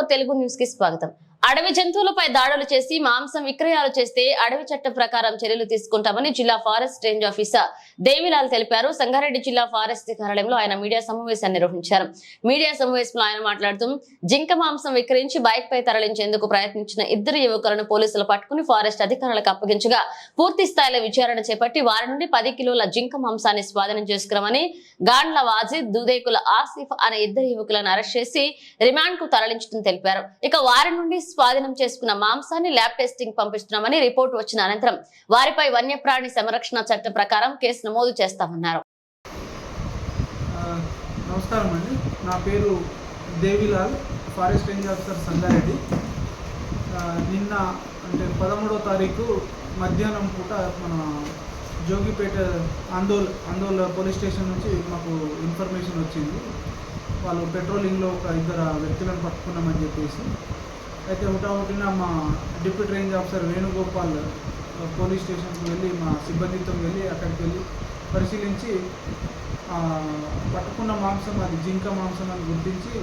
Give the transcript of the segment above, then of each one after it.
తెలుగు న్యూస్కి స్వాగతం. అడవి జంతువులపై దాడులు చేసి మాంసం విక్రయాలు చేస్తే అడవి చట్టం ప్రకారం చర్యలు తీసుకుంటామని జిల్లా ఫారెస్ట్ రేంజ్ ఆఫీసర్ దేవిలాల్ తెలిపారు. సంగారెడ్డి జిల్లా ఫారెస్ట్ కార్యాలయంలో ఆయన మీడియా సమావేశాన్ని నిర్వహించారు. మీడియా సమావేశంలో ఆయన మాట్లాడుతూ జింక మాంసం విక్రయించి బైక్ పై తరలించేందుకు ప్రయత్నించిన ఇద్దరు యువకులను పోలీసులు పట్టుకుని ఫారెస్ట్ అధికారులకు అప్పగించగా పూర్తి స్థాయిలో విచారణ చేపట్టి వారి నుండి పది కిలోల జింక మాంసాన్ని స్వాధీనం చేసుకురామని గాండ్ల వాజిద్ దుదేకుల ఆసిఫ్ అనే ఇద్దరు యువకులను అరెస్ట్ చేసి రిమాండ్కు తరలించడం తెలిపారు. ఇక వారి నుండి స్వాధీనం చేసుకున్న మాంసాన్ని ల్యాబ్ టెస్టింగ్ పంపిస్తున్నామని రిపోర్ట్ వచ్చిన అనంతరం వారిపై వన్యప్రాణి సంరక్షణ చట్టం ప్రకారం కేసు నమోదు చేస్తామన్నారు నమస్కారం అండి. నా పేరు Devilal forest range officer Sangareddy. నిన్న అంటే పదమూడో తారీఖు మధ్యాహ్నం పూట మన జోగిపేట ఆందోళ్ ఆందోళ పోలీస్ స్టేషన్ నుంచి మాకు ఇన్ఫర్మేషన్ వచ్చింది. వాళ్ళు పెట్రోలింగ్లో ఒక ఇద్దరు వ్యక్తులను పట్టుకున్నామని చెప్పేసి అయితే హుటాహుటిన మా deputy range officer Venugopal police స్టేషన్కి వెళ్ళి మా సిబ్బందితో వెళ్ళి అక్కడికి వెళ్ళి పరిశీలించి పట్టుకున్న మాంసం అది జింక మాంసం అని గుర్తించి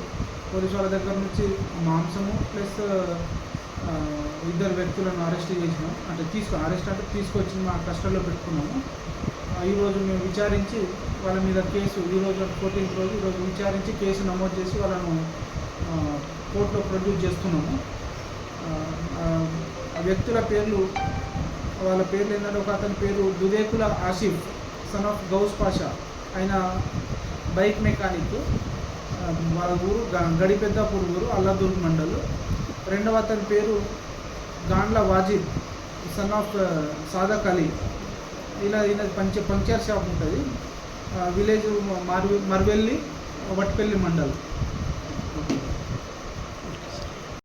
పోలీసు వాళ్ళ దగ్గర నుంచి మాంసము ప్లస్ ఇద్దరు వ్యక్తులను అరెస్ట్ చేసినాం. అంటే తీసుకు అరెస్ట్ అంటే తీసుకొచ్చి మా కస్టడీలో పెట్టుకున్నాము. ఈరోజు మేము విచారించి వాళ్ళ మీద కేసు ఈరోజు ఫోర్టీన్త్ రోజు ఈరోజు విచారించి కేసు నమోదు చేసి వాళ్ళను కోర్టులో ప్రొడ్యూస్ చేస్తున్నాము. ఆ, వ్యక్తుల పేర్లు వాళ్ళ పేర్లు ఏంటంటే ఒక అతని పేరు దుదేకుల ఆసిఫ్ సన్ ఆఫ్ గౌస్ పాషా. ఆయన బైక్ మెకానిక్ వాళ్ళ ఊరు గ- గడిపెద్దాపూర్ ఊరు అల్లాదుర్గ్ మండల్. రెండవ అతని పేరు గాండ్ల వాజిద్ సన్ ఆఫ్ సాదక్ అలీ. ఇలా ఈయన పంచ పంక్చర్ షాప్ ఉంటుంది. విలేజ్ మర్వెల్లి వట్పల్లి మండల్.